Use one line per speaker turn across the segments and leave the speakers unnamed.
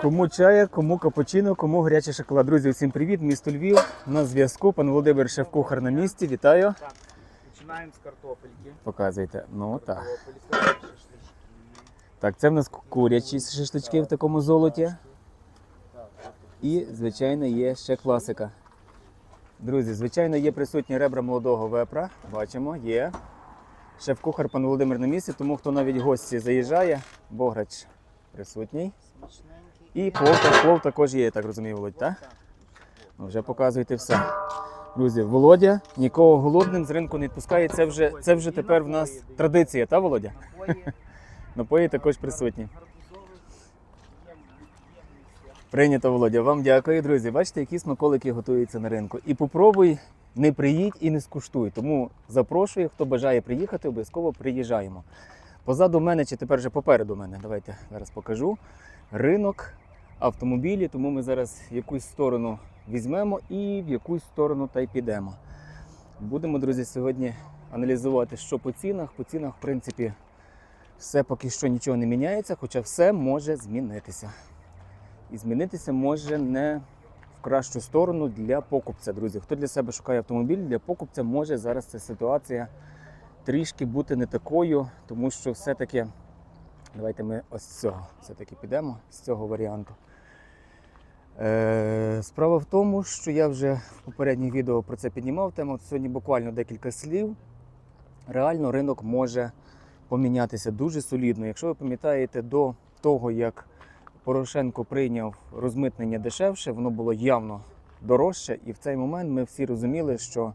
Кому чая, кому капучино, кому гарячий шоколад. Друзі, всім привіт, місто Львів. На зв'язку. Пан Володимир шеф-кухар на місці. Вітаю.
Так, починаємо з картопельки.
Показуйте. Ну так. Так, це в нас курячі шашлички в такому золоті. І, звичайно, є ще класика. Друзі, звичайно, є присутні ребра молодого вепра. Бачимо, є. Шеф-кухар пан Володимир на місці, тому хто навіть гості заїжджає, бограч присутній.
Смачненький.
І плов, плов також є, я так розумію, Володь, так? Ну, Вже показуєте все. Друзі, Володя нікого голодним з ринку не відпускає. Це вже, це вже тепер в нас традиція, та Володя?
Напої
також присутні. Прийнято, Володя. Вам дякую, друзі. Бачите, які смаколики готуються на ринку. І попробуй, не приїдь і не скуштуй. Тому запрошую, хто бажає приїхати, обов'язково приїжджаємо. Позаду мене, чи тепер вже попереду мене, давайте зараз покажу. Ринок автомобілі, тому ми зараз якусь сторону візьмемо і в якусь сторону та й підемо. Будемо, друзі, сьогодні аналізувати, що по цінах. По цінах, в принципі, все поки що нічого не міняється, хоча все може змінитися. І змінитися може не в кращу сторону для покупця, друзі. Хто для себе шукає автомобіль, для покупця може зараз ця ситуація трішки бути не такою, тому що все-таки, давайте ми ось цього все-таки підемо, з цього варіанту. Е, справа в тому, що я вже в попередніх відео про це піднімав тему. Сьогодні буквально декілька слів. Реально ринок може помінятися дуже солідно. Якщо ви пам'ятаєте, до того, як Порошенко прийняв розмитнення дешевше, воно було явно дорожче, і в цей момент ми всі розуміли, що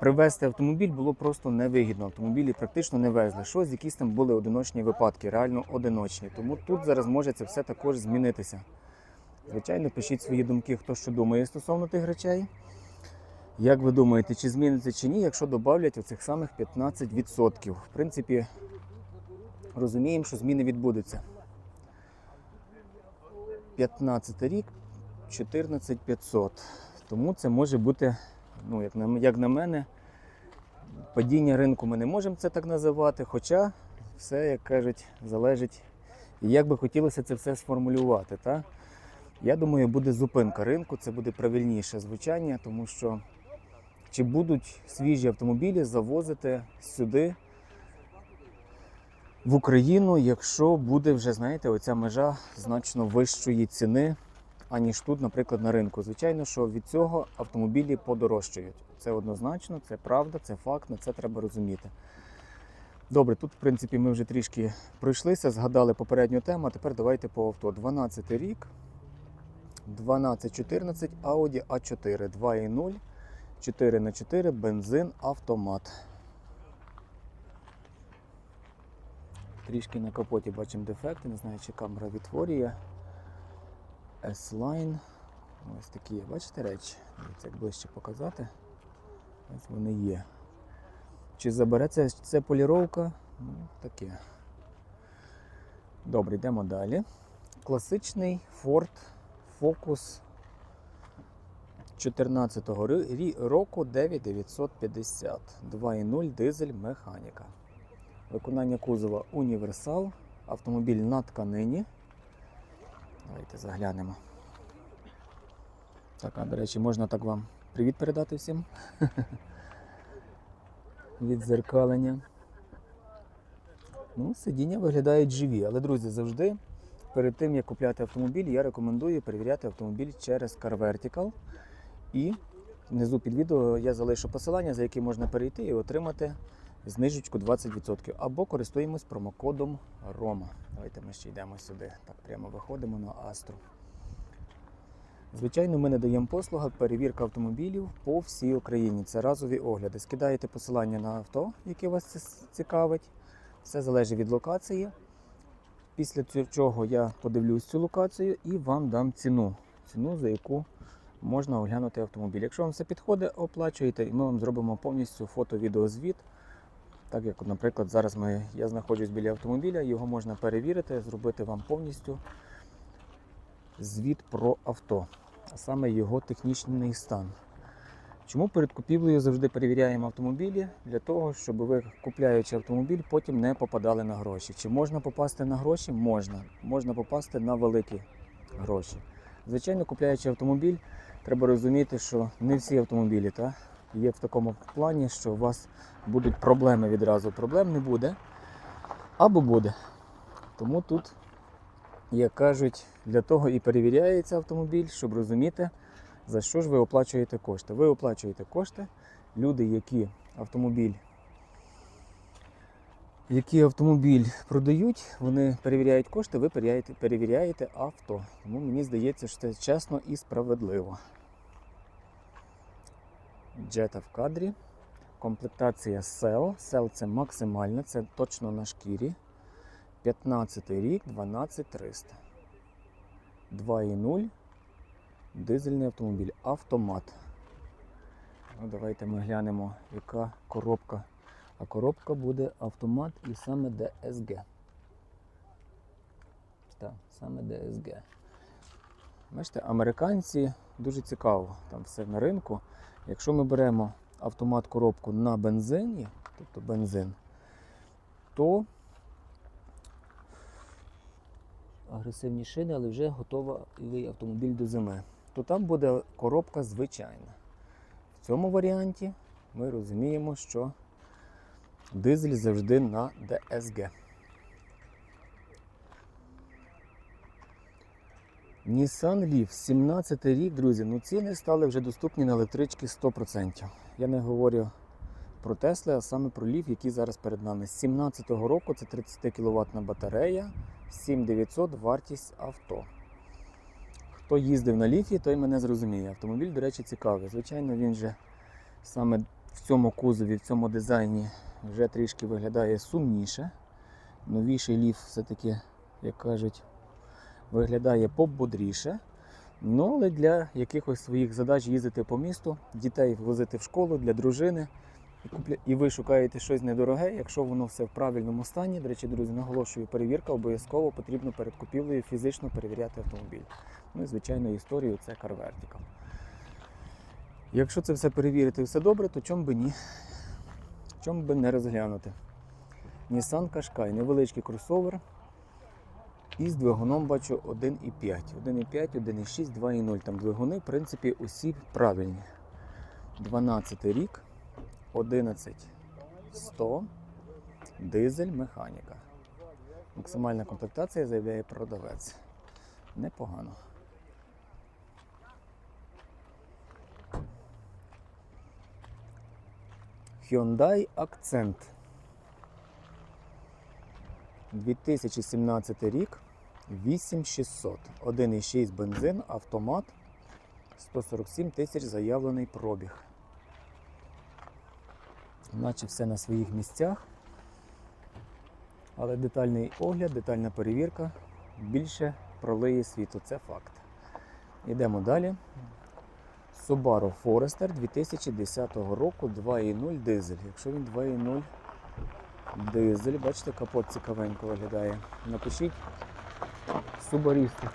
привезти автомобіль було просто невигідно. Автомобілі практично не везли. Щось, якісь там були одиночні випадки, реально одиночні. Тому тут зараз може це все також змінитися. Звичайно, пишіть свої думки, хто що думає стосовно тих речей. Як ви думаєте, чи зміниться чи ні, якщо додавлять оцих самих 15%? В принципі, розуміємо, що зміни відбудуться. 15 рік 14500. Тому це може бути, ну, як на, як на мене, падіння ринку ми не можемо це так називати. Хоча все, як кажуть, залежить, і як би хотілося це все сформулювати. Та? Я думаю, буде зупинка ринку, це буде правильніше звучання, тому що чи будуть свіжі автомобілі завозити сюди в Україну, якщо буде вже, знаєте, оця межа значно вищої ціни, аніж тут, наприклад, на ринку. Звичайно, що від цього автомобілі подорожчають. Це однозначно, це правда, це факт, на це треба розуміти. Добре, тут, в принципі, ми вже трішки пройшлися, згадали попередню тему. а Тепер давайте по авто. 12 рік, 12-14, Audi A4, 2.0, 4 на 4 бензин, автомат. Трішки на капоті бачимо дефекти, не знаю, чи камера відтворює. S-Line. Ось такі, бачите речі? Як ближче показати. Ось вони є. Чи забере це, поліровка? Ну, таке. Добре, йдемо далі. Класичний Ford Focus 14 року 9950. 2.0 дизель механіка. Виконання кузова універсал. Автомобіль на тканині. Давайте заглянемо. Так, а до речі, можна так вам привіт передати всім. Відзеркалення. Ну, сидіння виглядають живі. Але, друзі, завжди перед тим, як купляти автомобіль, я рекомендую перевіряти автомобіль через Car Vertical. І внизу під відео я залишу посилання, за яке можна перейти і отримати знижечку 20%. Або користуємось промокодом ROMA. Давайте ми ще йдемо сюди. Так, прямо виходимо на Астру. Звичайно, ми надаємо послуга перевірка автомобілів по всій Україні. Це разові огляди. Скидаєте посилання на авто, яке вас цікавить. Все залежить від локації. Після чого я подивлюсь цю локацію і вам дам ціну. Ціну, за яку можна оглянути автомобіль. Якщо вам все підходить, оплачуєте, і ми вам зробимо повністю фото-відеозвіт. Так як, наприклад, зараз ми, я знаходжусь біля автомобіля, його можна перевірити, зробити вам повністю звіт про авто, а саме його технічний стан. Чому перед купівлею завжди перевіряємо автомобілі? Для того, щоб ви, купляючи автомобіль, потім не попадали на гроші. Чи можна попасти на гроші? Можна. Можна попасти на великі гроші. Звичайно, купляючи автомобіль, треба розуміти, що не всі автомобілі та, є в такому плані, що у вас будуть проблеми відразу. Проблем не буде або буде. Тому тут, як кажуть, для того і перевіряється автомобіль, щоб розуміти, за що ж ви оплачуєте кошти. Ви оплачуєте кошти, люди, які автомобіль, які автомобіль продають, вони перевіряють кошти, ви перевіряєте, авто. Тому мені здається, що це чесно і справедливо. Джета в кадрі. Комплектація SEL. SEL це максимальна, це точно на шкірі. 15 рік, 12300. 2,0. Дизельний автомобіль. Автомат. Ну, давайте ми глянемо, яка коробка. А коробка буде автомат і саме DSG. Так, саме DSG. Бачите, американці дуже цікаво, там все на ринку. Якщо ми беремо автомат коробку на бензині, тобто бензин, то агресивні шини, але вже готовий автомобіль до зими, то там буде коробка звичайна. В цьому варіанті ми розуміємо, що дизель завжди на DSG. Nissan Leaf, 17 рік, друзі. Ну ціни стали вже доступні на електрички 100%. Я не говорю про Тесли, а саме про Leaf, який зараз перед нами. З 17-го року це 30 кВт батарея, 7900 вартість авто. Хто їздив на ліфі, той мене зрозуміє. Автомобіль, до речі, цікавий. Звичайно, він же саме в цьому кузові, в цьому дизайні вже трішки виглядає сумніше. Новіший ліф все-таки, як кажуть, виглядає пободріше. Ну, але для якихось своїх задач їздити по місту, дітей возити в школу для дружини. І ви шукаєте щось недороге, якщо воно все в правильному стані. До речі, друзі, наголошую, перевірка обов'язково потрібно перед купівлею фізично перевіряти автомобіль. Ну і звичайно, історію це Vertical. Якщо це все перевірити все добре, то чому би ні? Чому би не розглянути? Nissan Qashqai, невеличкий кросовер. І з двигуном бачу 1,5. 1,5, 1,6, 2,0. Там двигуни, в принципі, усі правильні. 12 рік, 11100, дизель, механіка. Максимальна комплектація заявляє продавець. Непогано. Hyundai Accent. 2017 рік. 8600. 1,6 бензин, автомат. 147 тисяч заявлений пробіг. Наче все на своїх місцях. Але детальний огляд, детальна перевірка більше пролиє світу. Це факт. Йдемо далі. Subaru Forester 2010 року 2.0 дизель. Якщо він 2.0 дизель, бачите, капот цікавенько виглядає. Напишіть субарісти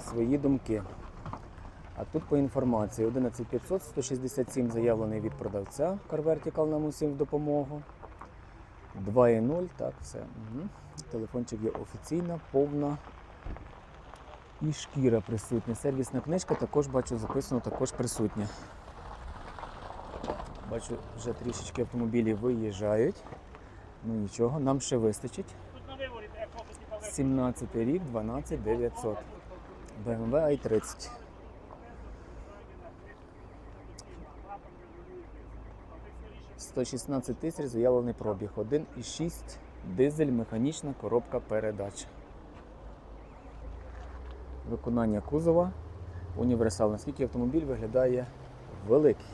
свої думки. А тут по інформації 11500, 167 заявлений від продавця. Car Vertical нам усім в допомогу. 2.0, так, все. Угу. Телефончик є офіційна, повна. І шкіра присутня. Сервісна книжка також бачу записано, також присутня. Бачу, вже трішечки автомобілі виїжджають. Ну нічого, нам ще вистачить. 17 рік, 12900. BMW i30. «116 тисяч заявлений пробіг. 1,6 дизель, механічна коробка передач. Виконання кузова. Універсал. Наскільки автомобіль виглядає великий.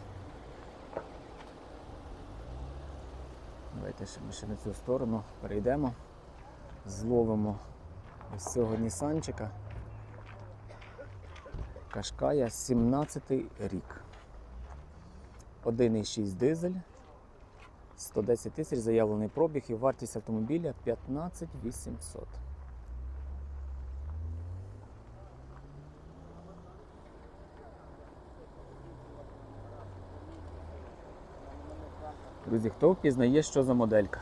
Давайте ще ми ще на цю сторону перейдемо. Зловимо ось цього Нісанчика. Кашкая 17 рік. 1,6 дизель. 110 тисяч заявлений пробіг і вартість автомобіля 15 800. Друзі, хто впізнає, що за моделька?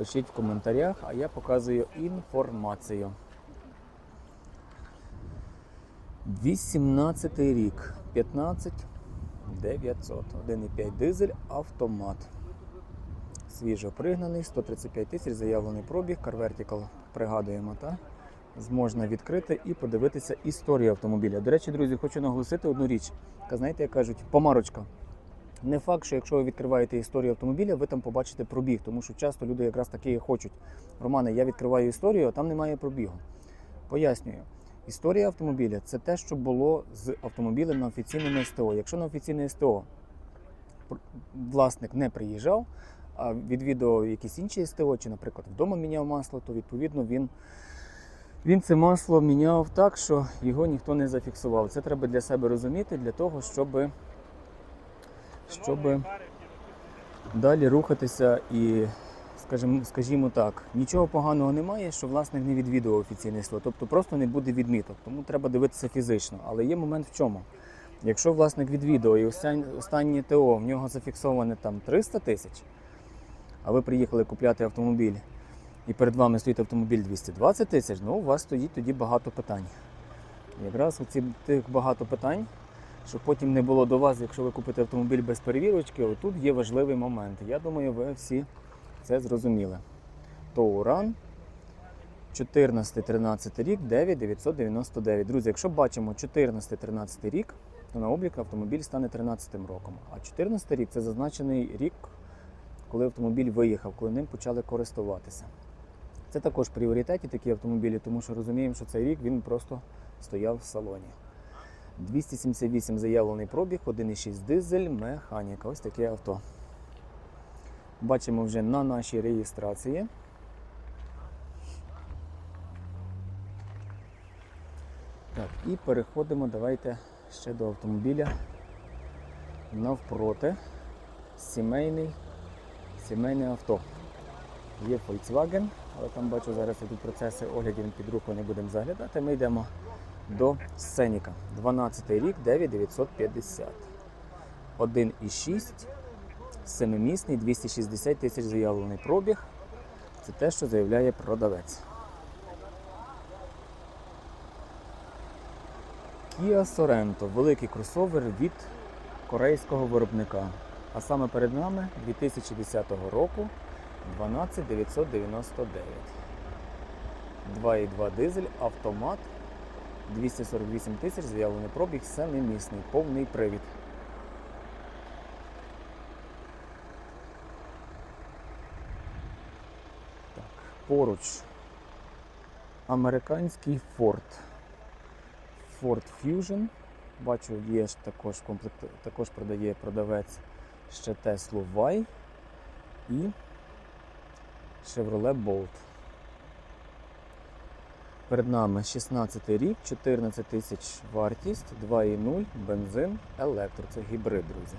Пишіть в коментарях, а я показую інформацію. 18 рік, 15 900, 1,5 дизель, автомат. Свіжо пригнаний, 135 тисяч, заявлений пробіг, Car Vertical пригадуємо, та? Зможна відкрити і подивитися історію автомобіля. До речі, друзі, хочу наголосити одну річ. Знаєте, як кажуть, помарочка. Не факт, що якщо ви відкриваєте історію автомобіля, ви там побачите пробіг, тому що часто люди якраз такі хочуть. Романе, я відкриваю історію, а там немає пробігу. Пояснюю. Історія автомобіля це те, що було з автомобілем на офіційному СТО. Якщо на офіційне СТО власник не приїжджав, а відвідував якісь інші СТО, чи, наприклад, вдома міняв масло, то відповідно він, він це масло міняв так, що його ніхто не зафіксував. Це треба для себе розуміти, для того, щоб, щоб далі рухатися і, скажімо, скажімо так, нічого поганого немає, що власник не відвідував офіційне СТО, тобто просто не буде відміток, тому треба дивитися фізично. Але є момент в чому? Якщо власник відвідував і останнє ТО в нього зафіксоване там 300 тисяч, а ви приїхали купляти автомобіль, і перед вами стоїть автомобіль 220 тисяч, ну у вас стоїть тоді багато питань. Якраз оці тих багато питань, щоб потім не було до вас, якщо ви купите автомобіль без перевірочки, отут є важливий момент. Я думаю, ви всі це зрозуміли. Тоуран 14-13 рік, 9999. Друзі, якщо бачимо 14-13 рік, то на облік автомобіль стане 13 роком. А 14 рік це зазначений рік, коли автомобіль виїхав, коли ним почали користуватися. Це також пріоритеті такі автомобілі, тому що розуміємо, що цей рік він просто стояв в салоні. 278 заявлений пробіг, 1,6 дизель, механіка. Ось таке авто. Бачимо вже на нашій реєстрації. Так, і переходимо, давайте ще до автомобіля навпроти. Сімейний, сімейне авто. Є Volkswagen, але там бачу зараз які процеси оглядів під руку не будемо заглядати. Ми йдемо до Сеніка. 12 рік, 9950. 1,6, семимісний, 260 тисяч заявлений пробіг. Це те, що заявляє продавець. Kia Sorento великий кросовер від корейського виробника. А саме перед нами 2010 року 12999. 2,2 дизель, автомат, 248 тисяч, заявлений пробіг, семимісний, повний привід. Так, поруч американський Ford. Ford Fusion. Бачу, є ж також комплект, також продає продавець ще Tesla Y і Chevrolet Bolt. Перед нами 16 рік, 14 тисяч вартість, 2,0, бензин, електро. Це гібрид, друзі.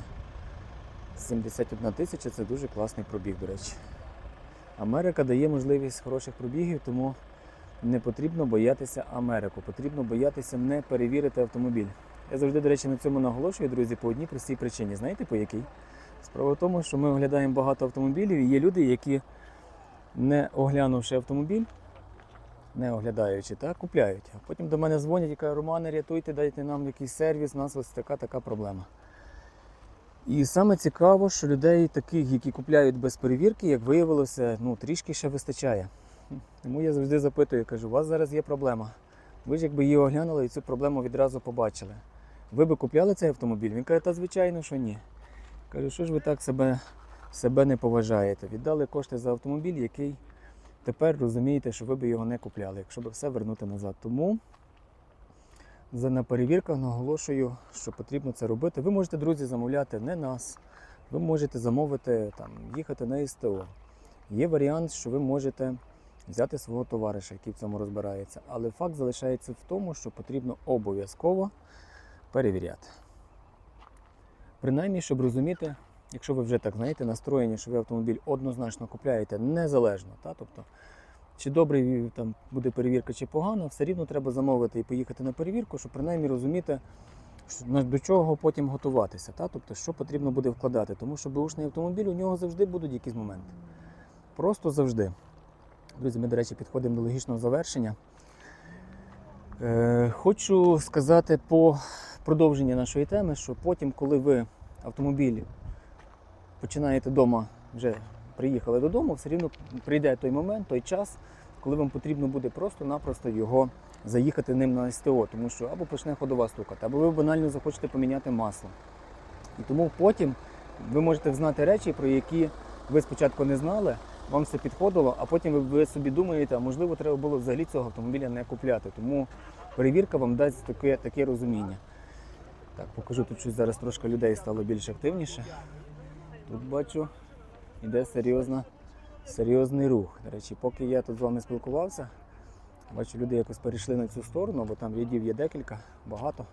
71 тисяча це дуже класний пробіг, до речі. Америка дає можливість хороших пробігів, тому не потрібно боятися Америку, потрібно боятися не перевірити автомобіль. Я завжди, до речі, на цьому наголошую, друзі, по одній простій причині. Знаєте по якій? Справа в тому, що ми оглядаємо багато автомобілів, і є люди, які, не оглянувши автомобіль, не оглядаючи, так, купляють. А потім до мене дзвонять і кажуть, Романе, рятуйте, дайте нам якийсь сервіс, у нас ось така така проблема. І саме цікаво, що людей таких, які купляють без перевірки, як виявилося, ну, трішки ще вистачає. Тому я завжди запитую, кажу, у вас зараз є проблема. Ви ж якби її оглянули і цю проблему відразу побачили. Ви би купляли цей автомобіль? Він каже, та звичайно, що ні. Кажу, що ж ви так себе, себе не поважаєте? Віддали кошти за автомобіль, який тепер розумієте, що ви би його не купляли, якщо б все вернути назад. Тому на перевірках наголошую, що потрібно це робити. Ви можете, друзі, замовляти не нас. Ви можете замовити там, їхати на СТО. Є варіант, що ви можете взяти свого товариша, який в цьому розбирається. Але факт залишається в тому, що потрібно обов'язково перевіряти. Принаймні, щоб розуміти, якщо ви вже так знаєте, настроєні, що ви автомобіль однозначно купляєте незалежно. Та? Тобто, чи добре там буде перевірка, чи погано, все рівно треба замовити і поїхати на перевірку, щоб принаймні розуміти, що- до чого потім готуватися, та? тобто що потрібно буде вкладати. Тому що бушний автомобіль у нього завжди будуть якісь моменти. Просто завжди. Друзі, ми, до речі, підходимо до логічного завершення. Е, хочу сказати по продовженню нашої теми, що потім, коли ви автомобіль починаєте вдома, вже приїхали додому, все рівно прийде той момент, той час, коли вам потрібно буде просто-напросто його заїхати ним на СТО, тому що або почне ходова стукати, або ви банально захочете поміняти масло. І тому потім ви можете знати речі, про які ви спочатку не знали, вам все підходило, а потім ви, собі думаєте, а можливо, треба було взагалі цього автомобіля не купляти. Тому перевірка вам дасть таке, таке розуміння. Так, покажу тут щось зараз трошки людей стало більш активніше. Тут бачу, іде серйозна, серйозний рух. До речі, поки я тут з вами спілкувався, бачу, люди якось перейшли на цю сторону, бо там рядів є декілька, багато.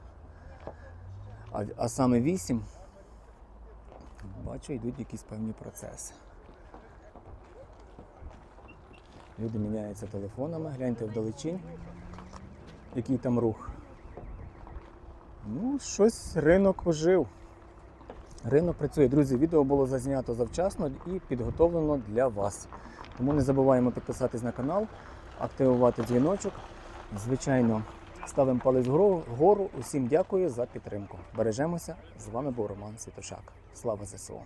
А, а саме вісім, бачу, йдуть якісь певні процеси. Люди міняються телефонами, гляньте вдалечінь, який там рух. Ну, щось ринок ожив. Ринок працює. Друзі, відео було зазнято завчасно і підготовлено для вас. Тому не забуваємо підписатись на канал, активувати дзвіночок. Звичайно, ставимо палець вгору. Усім дякую за підтримку. Бережемося. З вами був Роман Світошак. Слава ЗСУ!